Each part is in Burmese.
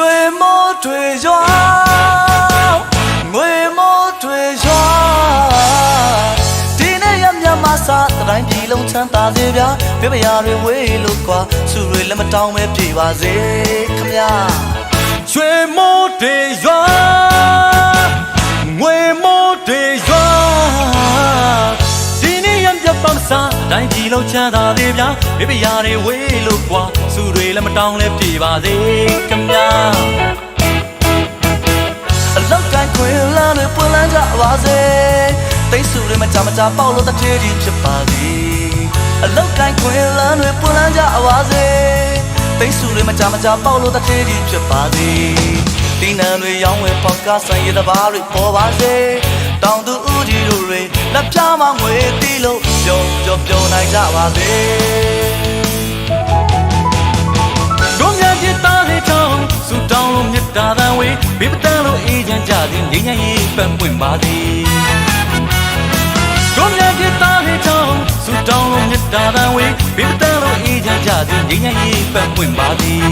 水墨退转，水墨退转。ဒီနေ့ရမြမစာတိုင်းပြည်လုံးချမ်းသာစေဗျာပြပရာတွေဝေးလို့ကွာသူတွေလက်မတောင်းပဲပြေပါစေခမညာ တိုင်းပြည်လုံးချမ်းသာသေးဗျာဘေးပရာတွေဝေးလို့ကွာစုတွေလည်းမတောင်းလဲပြေပါစေခင်ဗျာအလောက်တိုင်းခွင်လန်းတွေပွင့်လန်းကြပါစေတိတ်စုတွေမကြမကြပေါက်လို့တထေးကြီးဖြစ်ပါသည်အလောက်တိုင်းခွင်လန်းတွေပွင့်လန်းကြပါစေတိတ်စုတွေမကြမကြပေါက်လို့တထေးကြီးဖြစ်ပါသည်ဒီနံတွေရောင်းဝယ်ပေါက်ကဆိုင်ရတဘာတွေပေါ်ပါစေတောင်သူဦးကြီးတို့တွေလက်ပြမငွေတီးလို့ပျော်ပျော်ပျော် နိုင်ကြပါစေတို့များပြသားလေးချောင်းစူတောင်းလို့မြတ်တာတန်ဝေးဘေးပတန်းလို့အေးချမ်းကြသည်ငြိမ်းချမ်းရေးပန်းပွင့်ပါသည်တို့များပြသားလေးချောင်းစူတောင်းလို့မြတ်တာတန်ဝေးဘေးပတန်းလို့အေးချမ်းကြသည်ငြိမ်းချမ်းရေးပန်းပွင့်ပါသည်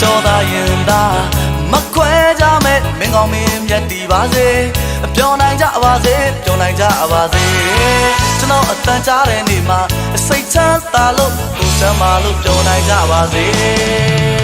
ကြောသာရင်သာမခွဲကြမဲ့မင်းကောင်းမင်းမြတ်တည်ပါစေပျော်နိုင်ကြပါစေပျော်နိုင်ကြပါစေ ကျွန်တော်အတန်ကြားတဲ့နေ့မှာစိတ်ချမ်းသာလို့ကိုယ်ချမ်းသာလို့ပျော်နိုင်ကြပါစေ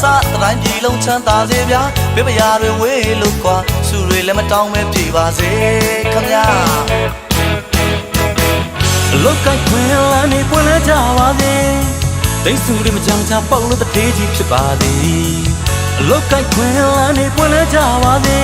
စတိုင်းပြည်လုံးချမ်းသာစေဗျာပြပရာတွေဝေးလို့ကွာစုတွေလည်းမတောင်းပဲပြေပါစေခမညာအလုတ်ကိုက်ခွင်လန်းနေပွင့်လဲကြပါစေတိတ်ဆူတွေမကြမ်းချပေါက်လို့တထေးကြီးဖြစ်ပါသည်အလုတ်ကိုက်ခွင်လန်းနေပွင့်လဲကြပါစေ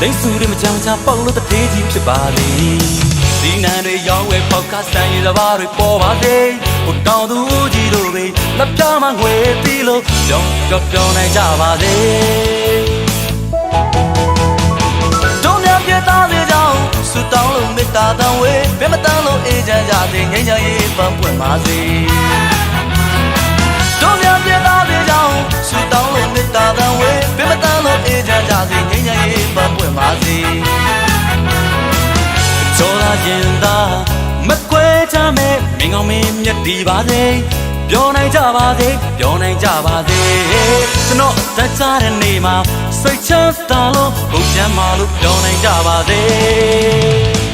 တိတ်ဆူတွေမကြမ်းချပေါက်လို့တထေးကြီးဖြစ်ပါသည် ဒီနံတွေရောင်းဝယ်ပေါက်ကဆန်ရည်စဘာတွေပေါ်ပါစေဟိုတောင်သူကြီးတို့ပဲလက်ပြမငွေတီးလို့ကြောင်ကြောင်ပြောင်းနိုင်ကြပါစေတို့များပြသားစေကြောင်းဆူတောင်းလို့မေတ္တာတန်ဝေးပြမတန်းလို့အေးချမ်းကြစေငြိမ်းချမ်းရေးပန်းပွင့်ပါစေတို့များပြသားစေကြောင်းဆူတောင်းလို့မေတ္တာတန်ဝေးပြမတန်းလို့အေးချမ်းကြစေငြိမ်းချမ်းရေးပန်းပွင့်ပါစေ ကြောလာရင်သာမကွဲကြမဲ့မင်းကောင်းမင်းမြတ်ဒီပါစေပြောနိုင်ကြပါစေပြောနိုင်ကြပါစေကျွန်တော်အသက်ချတဲ့နေ့မှာစိတ်ချမ်းသာလို့ဘုရားမလို့ပြောနိုင်ကြပါစေ